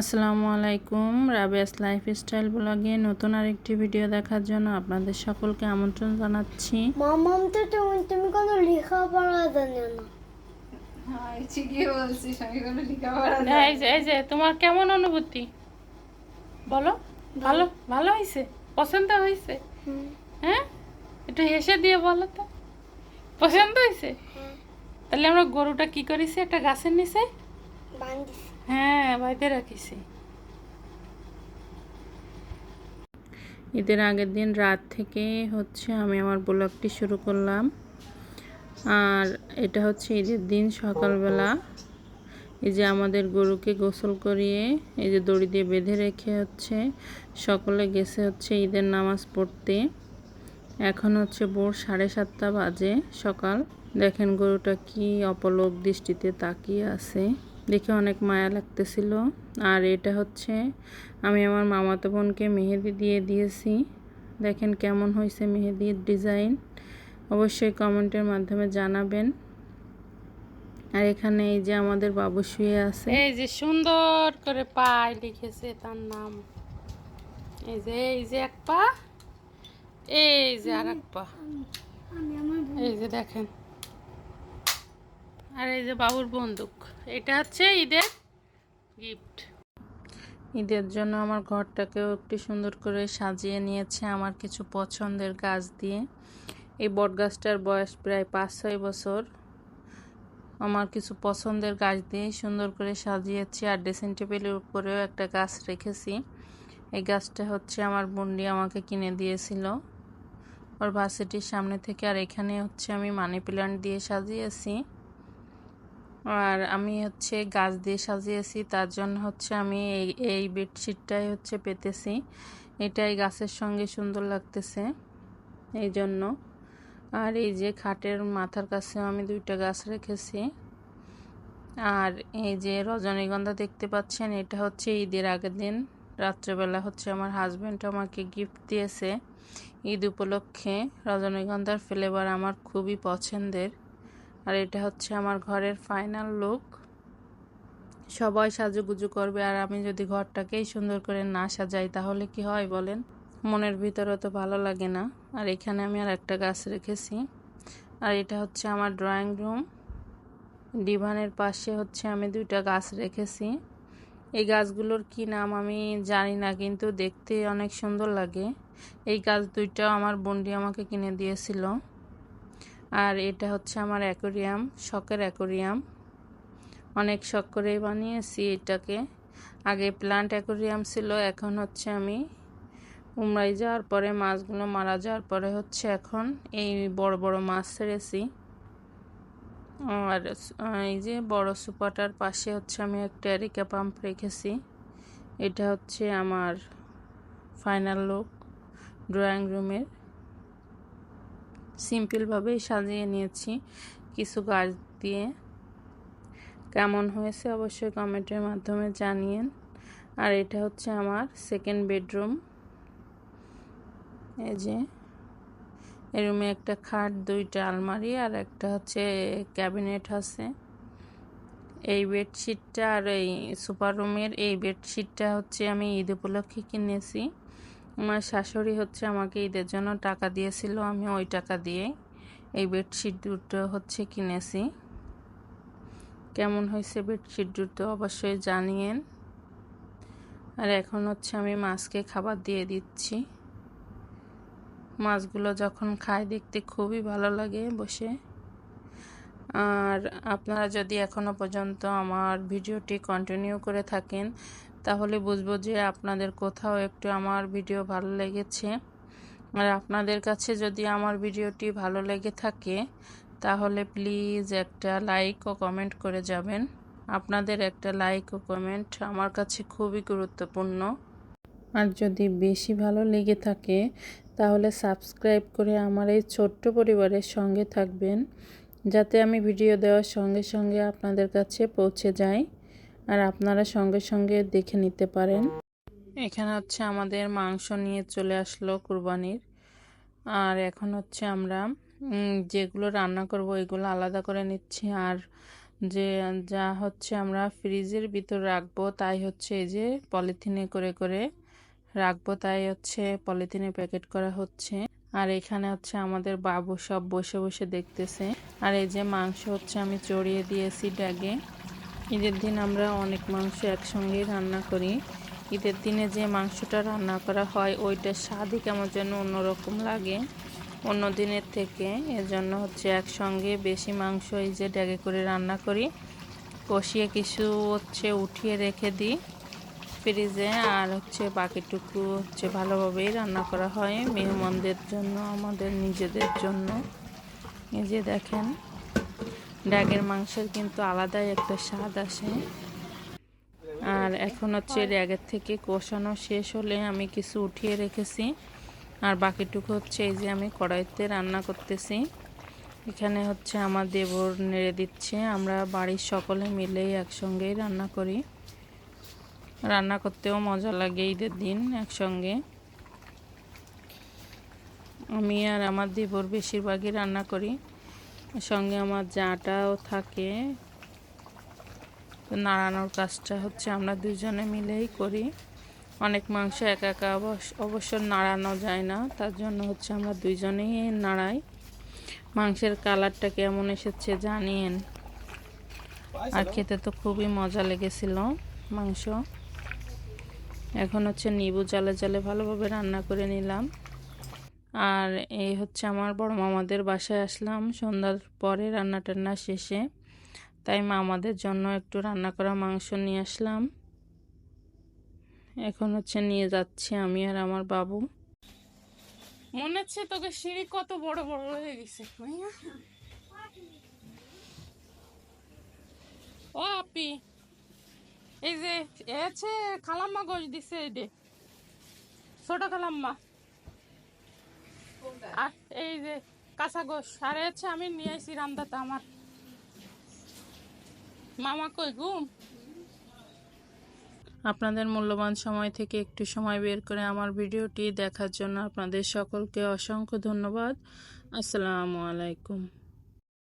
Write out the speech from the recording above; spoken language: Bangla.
আসসালামু আলাইকুম রাবেয়াস লাইফস্টাইল ব্লগে নতুন আরেকটি ভিডিও দেখার জন্য আপনাদের সকলকে আমন্ত্রণ জানাচ্ছি। মামাম তো তুমি তুমি কোনো লেখাপড়া জানো না। হ্যাঁ, ঠিকই বলছিস আমি কোনো লেখাপড়া এই যে এই যে তোমার কেমন অনুভূতি? বলো ভালো ভালো হয়েছে পছন্দ হয়েছে হ্যাঁ? একটু হেসে দিয়ে বলো তো। পছন্দ হয়েছে তাহলে আমরা গরুটা কি করেছি? একটা গাছের নিচে? বান্দিস হ্যাঁ বাড়িতে রাখিছি। ঈদের আগের দিন রাত থেকে হচ্ছে আমি আমার ব্লগটি শুরু করলাম। আর এটা হচ্ছে ঈদের দিন সকালবেলা। এই যে আমাদের গরুকে গোসল করিয়ে, এই যে দড়ি দিয়ে বেঁধে রেখে হচ্ছে, সকলে গেছে হচ্ছে ঈদের নামাজ পড়তে। এখন হচ্ছে ভোর সাড়ে সাতটা বাজে সকাল। দেখেন গরুটা কি অপলক দৃষ্টিতে তাকিয়ে আছে। দেখে অনেক মায়া লাগতেছিল আর এটা হচ্ছে আমি আমার মামাতো বোনকে মেহেদি দিয়ে দিয়েছি দেখেন কেমন হয়েছে মেহেদির ডিজাইন অবশ্যই কমেন্টের মাধ্যমে জানাবেন আর এখানে এই যে আমাদের বাবু শুয়ে আছে এই যে সুন্দর করে পায় লিখেছে তার নাম এই যে এই যে এক পা এই যে আর এক পা এই যে দেখেন আর এই যে বাবুর বন্দুক, এটা হচ্ছে ঈদের গিফট ঈদের জন্য আমার ঘরটাকেও একটু সুন্দর করে সাজিয়ে নিয়েছে আমার কিছু পছন্দের গাছ দিয়ে। এই বট গাছটার বয়স প্রায় পাঁচ ছয় বছর। আমার কিছু পছন্দের গাছ দিয়ে সুন্দর করে সাজিয়েছি আর ড্রেসিং টেবিলের উপরেও একটা গাছ রেখেছি। এই গাছটা হচ্ছে আমার বন্ডি আমাকে কিনে দিয়েছিল। ওর ভার্সিটির সামনে থেকে আর এখানে হচ্ছে আমি মানি প্ল্যান্ট দিয়ে সাজিয়েছি। আর আমি হচ্ছে গাছ দিয়ে সাজিয়েছি, তার জন্য হচ্ছে আমি এই এই বেডশিটটাই হচ্ছে পেতেছি। এটাই গাছের সঙ্গে সুন্দর লাগতেছে এই জন্য। আর এই যে খাটের মাথার কাছেও আমি দুইটা গাছ রেখেছি। আর এই যে রজনীগন্ধা দেখতে পাচ্ছেন, এটা হচ্ছে ঈদের আগের দিন। রাত্রেবেলা হচ্ছে আমার হাজব্যান্ড আমাকে গিফট দিয়েছে ঈদ উপলক্ষে। রজনীগন্ধার ফ্লেভার আমার খুবই পছন্দের। আর এটা হচ্ছে আমার ঘরের ফাইনাল লুক সবাই সাজুগুজু করবে আর আমি যদি ঘরটাকেই সুন্দর করে না সাজাই তাহলে কি হয় বলেন? মনের ভিতরে তো ভালো লাগে না। আর এখানে আমি আর একটা গাছ রেখেছি। আর এটা হচ্ছে আমার ড্রয়িং রুম ডিভানের পাশে হচ্ছে আমি দুইটা গাছ রেখেছি। এই গাছগুলোর কি নাম আমি জানি না, কিন্তু দেখতে অনেক সুন্দর লাগে। এই গাছ দুইটাও আমার বন্ডি আমাকে কিনে দিয়েছিল। আর এটা হচ্ছে আমার অ্যাকোরিয়াম, শখের অ্যাকোরিয়াম। অনেক শখ করেই বানিয়েছি এটাকে। আগে প্লান্ট অ্যাকোরিয়াম ছিল, এখন হচ্ছে আমি উমরাই যাওয়ার পরে, মাছগুলো মারা যাওয়ার পরে হচ্ছে এখন এই বড় বড় মাছ ছেড়েছি। আর এই যে বড় সুপাটার পাশে হচ্ছে আমি একটা অ্যারিকা পাম্প রেখেছি। এটা হচ্ছে আমার ফাইনাল লুক ড্রয়িং রুমের সিম্পলভাবেই সাজিয়ে নিয়েছি কিছু গাছ দিয়ে। কেমন হয়েছে অবশ্যই কমেন্টের মাধ্যমে জানিয়েন। আর এটা হচ্ছে আমার সেকেন্ড বেডরুম এই যে এই রুমে একটা খাট, দুইটা আলমারি আর একটা হচ্ছে ক্যাবিনেট আছে। এই বেডশিটটা আর এই সুপার রুমের এই বেডশিটটা হচ্ছে আমি ঈদ উপলক্ষে কিনেছি। আমার শাশুড়ি হচ্ছে আমাকে ঈদের জন্য টাকা দিয়েছিল, আমি ওই টাকা দিয়ে এই বেডশিট দুটো হচ্ছে কিনেছি। কেমন হয়েছে বেডশিট দুটো অবশ্যই জানিয়েন। আর এখন হচ্ছে আমি মাছকে খাবার দিয়ে দিচ্ছি। মাছগুলো যখন খায় দেখতে খুবই ভালো লাগে বসে। আর আপনারা যদি এখনও পর্যন্ত আমার ভিডিওটি কন্টিনিউ করে থাকেন তাহলে বুঝব যে আপনাদের কোথাও একটু আমার ভিডিও ভালো লেগেছে। আর আপনাদের কাছে যদি আমার ভিডিওটি ভালো লেগে থাকে, তাহলে প্লিজ একটা লাইক ও কমেন্ট করে যাবেন। আপনাদের একটা লাইক ও কমেন্ট আমার কাছে খুবই গুরুত্বপূর্ণ। আর যদি বেশি ভালো লেগে থাকে, তাহলে সাবস্ক্রাইব করে আমার এই ছোট্ট পরিবারের সঙ্গে থাকবেন, যাতে আমি ভিডিও দেওয়ার সঙ্গে সঙ্গে আপনাদের কাছে পৌঁছে যাই। আর আপনারা সঙ্গে সঙ্গে দেখে নিতে পারেন। এখানে হচ্ছে আমাদের মাংস নিয়ে চলে আসলো কুরবানির। আর এখন হচ্ছে আমরা যেগুলো রান্না করব এগুলো আলাদা করে নিচ্ছি। আর যে, যা হচ্ছে আমরা ফ্রিজের ভিতর রাখব, তাই হচ্ছে এই যে পলিথিনে করে করে রাখব, তাই হচ্ছে পলিথিনে প্যাকেট করা হচ্ছে। আর এখানে হচ্ছে আমাদের বাবু সব বসে বসে দেখতেছে। আর এই যে মাংস হচ্ছে আমি চড়িয়ে দিয়েছি ড্যাগে ঈদের দিন আমরা অনেক মাংস একসঙ্গেই রান্না করি। ঈদের দিনে যে মাংসটা রান্না করা হয়, ওইটার স্বাদই কেমন যেন অন্যরকম লাগে। অন্য দিনের থেকে এজন্য হচ্ছে একসঙ্গে বেশি মাংস এই যে ড্যাগে করে রান্না করি। কষিয়ে কিছু হচ্ছে উঠিয়ে রেখে দিই ফ্রিজে আর হচ্ছে বাকিটুকু হচ্ছে ভালোভাবেই রান্না করা হয়। মেহমানদের জন্য, আমাদের নিজেদের জন্য। এই যে দেখেন। ড্যাগের মাংসের কিন্তু আলাদাই একটা স্বাদ আসে। আর এখন হচ্ছে ড্যাগের থেকে কষানো শেষ হলে আমি কিছু উঠিয়ে রেখেছি। আর বাকিটুকু হচ্ছে এই যে আমি কড়াইতে রান্না করতেছি। এখানে হচ্ছে আমার দেবর নেড়ে দিচ্ছে। আমরা বাড়ির সকলে মিলেই একসঙ্গেই রান্না করি। রান্না করতেও মজা লাগে ঈদের দিন একসঙ্গে। আমি আর আমার দেবর বেশিরভাগই রান্না করি। সঙ্গে আমার জাটাও থাকে। নাড়ানোর কাজটা হচ্ছে আমরা দুজনে মিলেই করি। অনেক মাংস একা একা অবশ্য নাড়ানো যায় না, তার জন্য হচ্ছে আমরা দুইজনেই নাড়াই। মাংসের কালারটা কেমন এসেছে জানিয়েন আর খেতে তো খুবই মজা লেগেছিল মাংস। এখন হচ্ছে নিবু জালে জালে ভালোভাবে রান্না করে নিলাম। আর এই হচ্ছে আমার বড় মামাদের বাসায় আসলাম। সন্ধ্যার পরে রান্না টান্না শেষে। তাই মামাদের জন্য একটু রান্না করা মাংস নিয়ে আসলাম। এখন হচ্ছে নিয়ে যাচ্ছি আমি আর আমার বাবু। মনে হচ্ছে তোকে সিঁড়ি কত বড় বড় হয়ে গেছে ও আপি, এই যে, এ আছে খালাম্মা গোশ দিছে, এই ছোট খালাম্মা। আর এই যে কাঁচা গোস আর হচ্ছে আমি নিয়ে আসি রান্দাতে আমার। মামা কই ঘুম? আপনাদের মূল্যবান সময় থেকে একটু সময় বের করে আমার ভিডিওটি দেখার জন্য আপনাদের সকলকে অসংখ্য ধন্যবাদ। আসসালামু আলাইকুম।